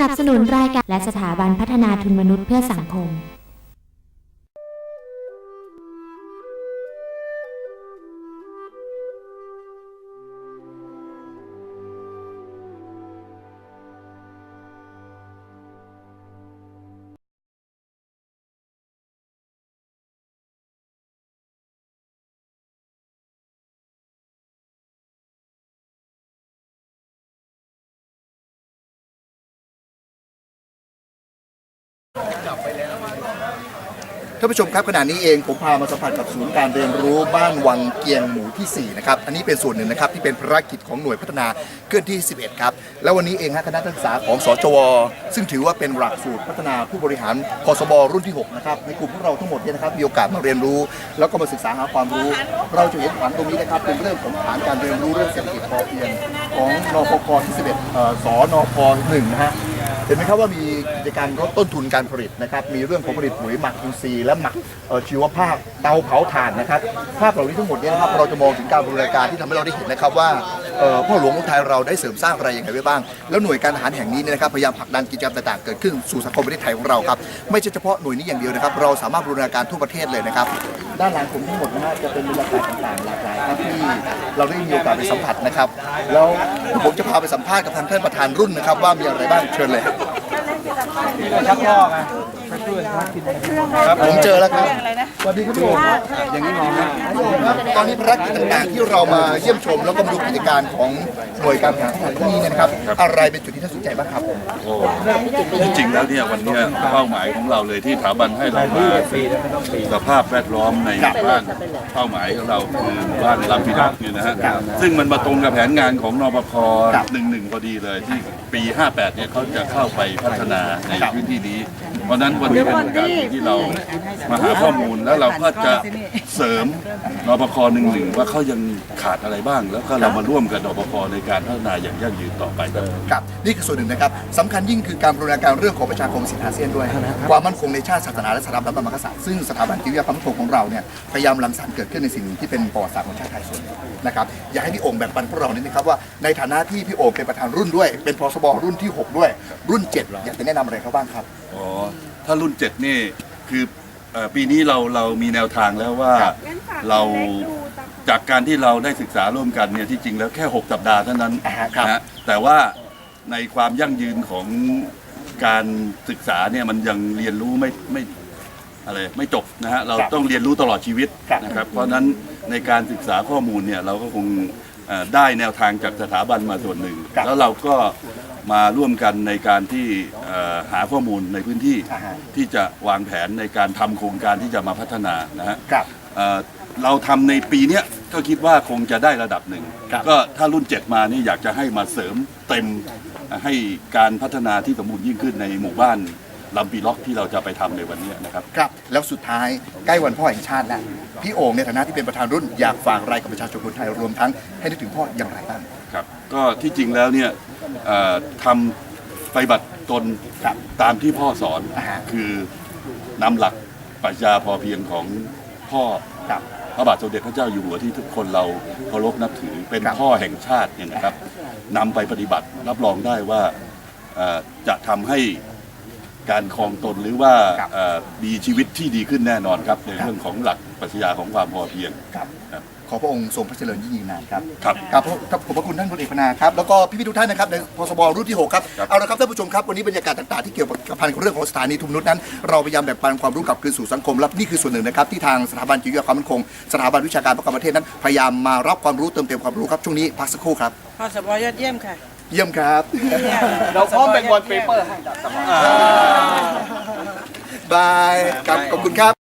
นับสนุนรายการและสถาบันพัฒนาทุนมนุษย์เพื่อสังคม ท่านผู้ชมครับขณะนี้เองผมพามาสัมผัสกับศูนย์การเรียนรู้บ้านวังเกียงหมู่ที่ 4 นะครับ อันนี้เป็นส่วนหนึ่งนะครับที่เป็นภารกิจของหน่วยพัฒนาเคลื่อนที่ 11 ครับ แล้ววันนี้เองฮะคณะนักศึกษาของสจว ซึ่งถือว่าเป็นหลักสูตรพัฒนาผู้บริหารคอสบรุ่นที่ 6 นะครับ ในกลุ่มพวกเราทั้งหมดเนี่ยนะครับมีโอกาสมาเรียนรู้ แล้วก็มาศึกษาหาความรู้ เราจะเห็นฐานตรงนี้นะครับเป็นเรื่องของฐานการเรียนรู้เรื่องเศรษฐกิจพอเพียงของนปคที่11เอ่อสนพ1นะฮะ เห็นไหมครับว่ามีกิจการลดต้นทุนการผลิตนะครับ มีเรื่องของผลิตปุ๋ยหมักอินทรีย์และหมักชีวภาพเตาเผาถ่านนะครับ ภาพเหล่านี้ทั้งหมดนี่ยนะครับเราจะมองถึงการบริการที่ทำให้เราได้เห็นนะครับว่าพ่อหลวงของไทยเราได้เสริมสร้างอะไรอย่างไรไว้บ้าง แล้วหน่วยการทหารแห่งนี้นะครับพยายามผลักดันกิจกรรมต่างๆ เกิดขึ้นสู่สังคมประเทศไทยของเราครับไม่ใช่เฉพาะหน่วยนี้อย่างเดียวนะครับ เราสามารถบรณาการทั่วประเทศเลยนะครับ ด้านหลังผมทั้งหมดนะฮะจะเป็นบรรยากาศต่างๆหลากหลาย ครับที่เราได้มีโอกาสไปสัมผัสนะครับ แล้วผมจะพาไปสัมภาษณ์กับทางท่านประธานรุ่นนะครับ ว่ามีอะไรบ้างเชิญเลยครับชักลอกอะ ผมเจอแล้วครับสวัสดีครับพี่โอ๋ครับอย่างนี้มองครับตอนนี้ภารกิจต่างๆที่เรามาเยี่ยมชมแล้วก็มาดูกิจการของหน่วยการทหารที่นี่เนี่ยนะครับ อะไรเป็นจุดที่น่าสนใจบ้างครับโอ้ที่จริงแล้วเนี่ยวันเนี้ยเป้าหมายของเราเลยที่สถาบันให้เรามาสภาพแวดล้อมในหมู่บ้านเป้าหมายของเราคือหมู่บ้านลำพิทักษ์เนี่ยนะฮะซึ่งมันมาตรงกับแผนงานของนปพครับหนึ่งหนึ่งพอดีเลยที่ปี 58เนี่ยเขาจะเข้าไปพัฒนาในพื้นที่นี้ เพราะฉะนั้นวันนี้เป็นโอกาสดีที่เรามาหาข้อมูลแล้วเราก็จะเสริมนปพหนึ่งหนึ่งว่าเขายังขาดอะไรบ้าง แล้วก็เรามาร่วมกับนปพในการพัฒนาอย่างยั่งยืนต่อไปครับครับนี่คือส่วนหนึ่งนะครับสำคัญยิ่งคือการบูรณาการเรื่องของประชาคมสินอาเซียนด้วยความมั่นคงในชาติศาสนาและสถาบันพระมหากษัตริย์ซึ่งสถาบันจิตวิทยาความมั่นคงของเราเนี่ยพยายามรังสรรค์เกิดขึ้นในสิ่งที่เป็นประวัติศาสตร์ของชาติไทยส่วนหนึ่งนะครับอยากให้พี่โอ่งแบ่งปันพวกเรานิดนึงครับว่าในฐานะที่พี่โอ่งเป็นประธานรุ่นด้วย เป็นพสบรุ่นที่ 6 ด้วย รุ่น 7 อยากจะแนะนำอะไรเขาบ้างครับ อ๋อ ถ้ารุ่น7นี่คือเอ่อปีนี้เราเรามีแนวทางแล้วว่าครับเราจากการที่เราได้ศึกษาร่วมกันเนี่ยที่จริงแล้วแค่ 6 สัปดาห์เท่านั้นอ่าฮะครับ นะฮะแต่ว่าในความยั่งยืนของการศึกษาเนี่ยมันยังเรียนรู้ไม่ไม่อะไรไม่จบนะฮะเราครับต้องเรียนรู้ตลอดชีวิตครับ นะครับ เพราะฉะนั้นในการศึกษาข้อมูลเนี่ยเราก็คงเอ่อได้แนวทางจากสถาบันมาส่วนหนึ่งครับแล้วเราก็มาร่วมกันในการที่เอ่อหาข้อมูลในพื้นที่อ่าฮะที่จะวางแผนในการทำโครงการที่จะมาพัฒนานะฮะครับเอ่อเราทำในปีเนี้ยก็คิดว่าคงจะได้ระดับหนึ่งครับก็ถ้ารุ่น 7 มานี่อยากจะให้มาเสริมเต็มให้การพัฒนาที่สมบูรณ์ยิ่งขึ้นในหมู่บ้านลำปีล็อกที่เราจะไปทำในวันเนี้ยนะครับ ครับ แล้วสุดท้ายใกล้วันพ่อแห่งชาติแล้วพี่โอ่งในฐานะที่เป็นประธานรุ่นอยากฝากอะไรกับประชาชนคนไทยรวมทั้งให้นึกถึงพ่ออย่างไรบ้าง ครับก็ที่จริงแล้วเนี่ยเอ่อทำไปฏิบัติตนครับตามที่พ่อสอนอ่าฮะ คือนำหลักปรัชญาพอเพียงของพ่อครับ พระบาทสมเด็จพระเจ้าอยู่หัวที่ทุกคนเราเคารพนับถือเป็นครับพ่อแห่งชาติเนี่ยนะครับนำไปปฏิบัติรับรองได้ว่าเอ่อจะทำให้ การครองตนหรือว่าครับ เอ่อมีชีวิตที่ดีขึ้นแน่นอนครับ ในครับเรื่องของหลักปรัชญาของความพอเพียง ครับครับ ขอพระองค์ทรงพระเจริญยิ่งยืนนานครับครับ ครับขอบขอบพระคุณท่านพลเอกพนาครับแล้วก็พี่ๆทุกท่านนะครับในพสบรุ่นที่6ครับครับ เอาละครับท่านผู้ชมครับวันนี้บรรยากาศต่างๆที่เกี่ยวกับพันกับเรื่องของสถานีทุมนุษย์นั้นเราพยายามแบ่งปันความรู้กลับคืนสู่สังคมและนี่คือส่วนหนึ่งนะครับที่ทางสถาบันจิตวิทยาความมั่นคง สถาบันวิชาการป้องกันประเทศนั้นพยายามมารับความรู้เติมเต็มความรู้ครับช่วงนี้พักสักครู่ครับ พอสบยอดเยี่ยมค่ะ เยี่ยมครับ เราพร้อมเป็นวอลเปเปอร์ให้บายครับขอบคุณครับ